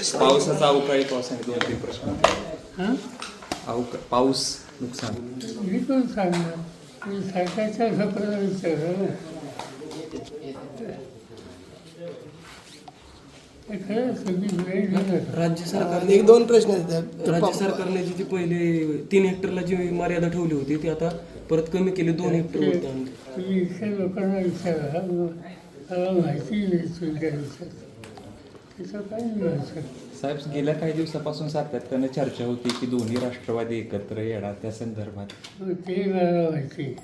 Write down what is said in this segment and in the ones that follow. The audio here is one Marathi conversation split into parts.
पावसाचा अवकाळी पावसाने दोन तीन प्रश्न हां? अवका पाऊस नुकसान. मी पण सांगणार. मी राज्य सरकारने एक दोन प्रश्न आहेत. राज्य सरकारने जी ती पहिले तीन हेक्टरला जी मर्यादा ठेवली होती ती आता परत कमी केली दोन हेक्टर होती आणली. तुम्ही इथे लोकांना विचारा. मला माहिती नाही तुमच्या विचार त्याचं काही नाही साहेब गेल्या काही दिवसापासून सातत्यानं चर्चा होती की दोन्ही राष्ट्रवादी एकत्र येणार त्या संदर्भात. मग ते मला माहिती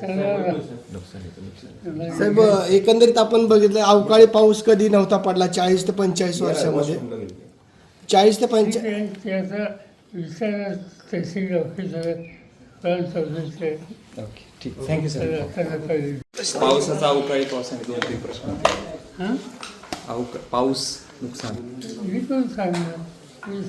सगळं साहेब. एकंदरीत आपण बघितलं अवकाळी पाऊस कधी नव्हता पडला चाळीस ते पंचेचाळीस वर्षामध्ये? चाळीस ते ठीक पंचे आहे त्याचा विचार तहसील ऑफिसर प्रांत ऑफिसर ओके ठीक. थँक्यू सर पावसाचा अवकाळी पावसाने दोन तीन प्रश्न. हां अवका पाऊस नुकसान. मी पण सांगणार. मी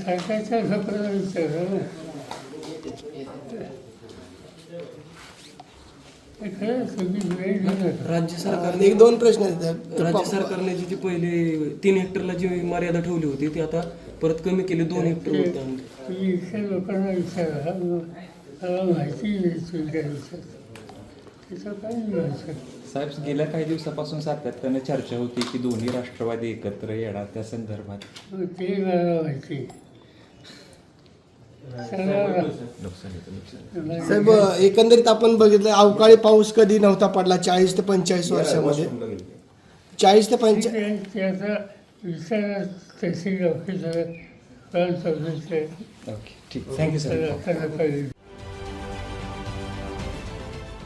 झालं राज्य सरकारने एक दोन प्रश्न आहेत. राज्य सरकारने जी पहिले तीन हेक्टरला जी मर्यादा ठेवली होती ती आता परत कमी केली दोन हेक्टर होती आणली. तुम्ही इथे लोकांना विचारा. मला माहिती नाही तुमच्या विचार त्याचं साहेब गेल्या काही दिवसापासून सातत्यानं चर्चा होती की दोन्ही राष्ट्रवादी एकत्र येणार त्या संदर्भात. मग ते मला माहिती सगळं साहेब एकंदरीत आपण बघितलं अवकाळी पाऊस कधी नव्हता पडला चाळीस ते पंचेचाळीस वर्षामध्ये? चाळीस ते ठीक पंचे आहे त्याचा विचार तहसील ऑफिसर प्रांत ऑफिसर ओके ठीक. Thank you sir